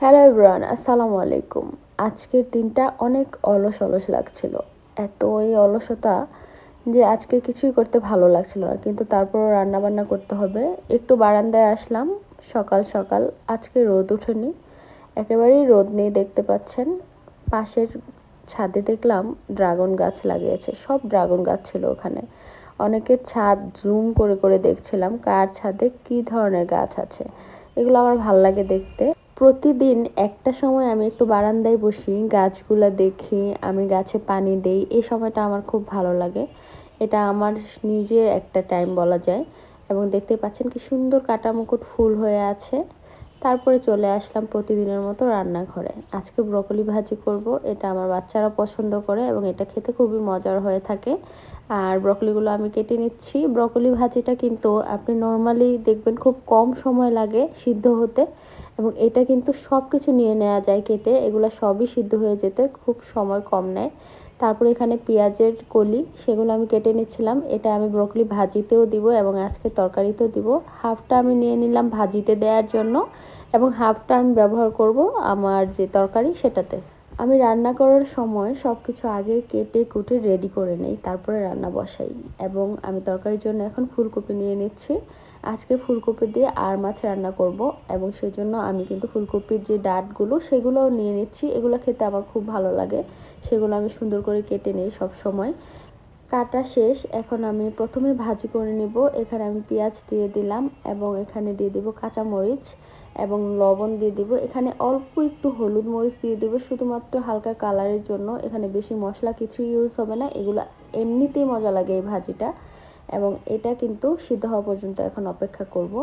Hello Ibran আসসালামু আলাইকুম। আজকের দিনটা অনেক অলস অলস লাগছিল। এত এই অলসতা যে আজকে কিছুই করতে ভালো লাগছিল না। কিন্তু তারপর রান্না বান্না করতে হবে। একটু বারান্দায় আসলাম। সকাল সকাল। আজকে রোদ ওঠেনি একেবারেই রোদ নেই দেখতে পাচ্ছেন। পাশের ছাদে দেখলাম ড্রাগন গাছ লাগিয়েছে। সব ড্রাগন গাছ ছিল ওখানে। অনেকের ছাদ জুম করে করে দেখছিলাম, কার ছাদে কি ধরনের গাছ আছে। এগুলো আমার ভালো লাগে দেখতে। প্রতিদিন একটা সময় আমি একটু বারান্দায় বসি, গাছগুলো দেখি, আমি গাছে পানি দেই, এই সময়টা আমার খুব ভালো লাগে। এটা আমার নিজের একটা টাইম বলা যায়। এবং দেখতে পাচ্ছেন কি সুন্দর কাটা মুকুট ফুল হয়ে আছে। তারপরে চলে আসলাম প্রতিদিনের মতো রান্নাঘরে। আজকে ব্রকলি ভাজি করব, এটা আমার বাচ্চারা পছন্দ করে এবং এটা খেতে খুবই মজার হয়ে থাকে। আর ব্রকলিগুলো আমি কেটে নিচ্ছি। ব্রকলি ভাজিটা কিন্তু আপনি নর্মালি দেখবেন খুব কম সময় লাগে সিদ্ধ হতে। এবং এটা কিন্তু সব কিছু নিয়ে নেওয়া যায় কেটে, এগুলো সবই সিদ্ধ হয়ে যেতে খুব সময় কম নেয়। তারপরে এখানে পেঁয়াজের কলি, সেগুলো আমি কেটে নিচ্ছিলাম। এটা আমি ব্রকলি ভাজিতেও দিব এবং আজকে তরকারিতেও দিব। হাফটা আমি নিয়ে নিলাম ভাজিতে দেওয়ার জন্য এবং হাফটা আমি ব্যবহার করব আমার যে তরকারি সেটাতে। আমি রান্না করার সময় সব কিছু আগে কেটে কুটে রেডি করে নেই, তারপরে রান্না বসাই। এবং আমি তরকারির জন্য এখন ফুলকপি নিয়ে নিচ্ছি। আজকে ফুলকপি দিয়ে আর মাছ রান্না করব এবং সেজন্য আমি কিন্তু ফুলকপির যে ডাটগুলো সেগুলোও নিয়ে নিচ্ছি। এগুলো খেতে আমার খুব ভালো লাগে। সেগুলো আমি সুন্দর করে কেটে নিই সব সময়। কাটা শেষ। এখন আমি প্রথমে ভাজি করে নিব। এখানে আমি পেঁয়াজ দিয়ে দিলাম এবং এখানে দিয়ে দিব কাঁচামরিচ এবং লবণ দিয়ে দিব। এখানে অল্প একটু হলুদ মরিচ দিয়ে দিব শুধুমাত্র হালকা কালারের জন্য। এখানে বেশি মশলা কিছু ইউজ হবে না। এগুলো এমনিতেই মজা লাগে এই ভাজিটা। এবং এটা কিন্তু সিদ্ধ হওয়া পর্যন্ত এখন অপেক্ষা করব।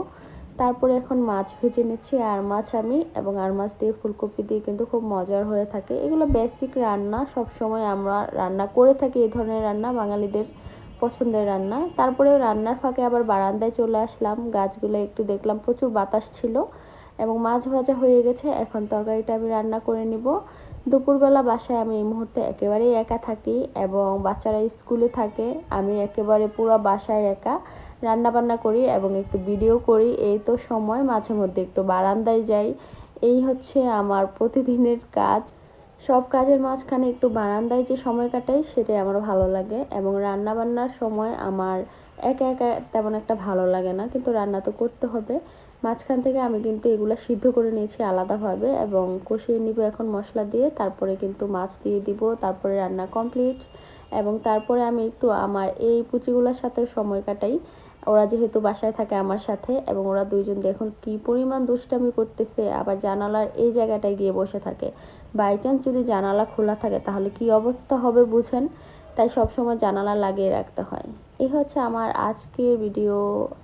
তারপরে এখন মাছ ভেজে নিচ্ছি। আর মাছ আমি এবং আর মাছ দিয়ে ফুলকপি দিয়ে কিন্তু খুব মজার হয়ে থাকে। এগুলো বেসিক রান্না সব সময় আমরা রান্না করে থাকি এই ধরনের রান্না, বাঙালিদের পছন্দের রান্না। তারপরে রান্নার ফাঁকে আবার বারান্দায় চলে আসলাম। গাছগুলো একটু দেখলাম প্রচুর বাতাস ছিল এবং মাছ ভাজা হয়ে গেছে। এখন তরকারিটা আমি রান্না করে নিব। দুপুরবেলা বাসায় আমি এই মুহূর্তে একেবারেই একা থাকি এবং বাচ্চারা স্কুলে থাকে। আমি একেবারে পুরো বাসায় একা রান্না বান্না করি এবং একটু ভিডিও করি। এই তো সময়, মাঝে মধ্যে একটু বারান্দায় যাই। এই হচ্ছে আমার প্রতিদিনের কাজ। সব কাজের মাঝখানে একটু বারান্দায় যে সময় কাটাই, সেটাই আমার ভালো লাগে এবং রান্না বান্নার সময় আমার একা একা তেমন একটা ভালো লাগে না, কিন্তু রান্না তো করতে হবে। মাঝখান থেকে আমি কিন্তু এগুলো সিদ্ধ করে নিয়েছি আলাদাভাবে এবং কষিয়ে নিব এখন মশলা দিয়ে। তারপরে কিন্তু মাছ দিয়ে দিব, তারপরে রান্না কমপ্লিট এবং তারপরে আমি একটু আমার এই পুচিগুলোর সাথে সময় কাটাই। ওরা যেহেতু বাসায় থাকে আমার সাথে এবং ওরা দুইজন দেখুন কি পরিমাণ দুষ্টামি করতেছে, আবার জানালার এই জায়গাটায় গিয়ে বসে থাকে। বাই চান্স যদি জানালা খোলা থাকে তাহলে কি অবস্থা হবে বুঝেন? তাই সবসময় জানালা লাগিয়ে রাখতে হয়। এই হচ্ছে আমার আজকের ভিডিও।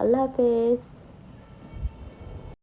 আল্লাহ হাফেজ।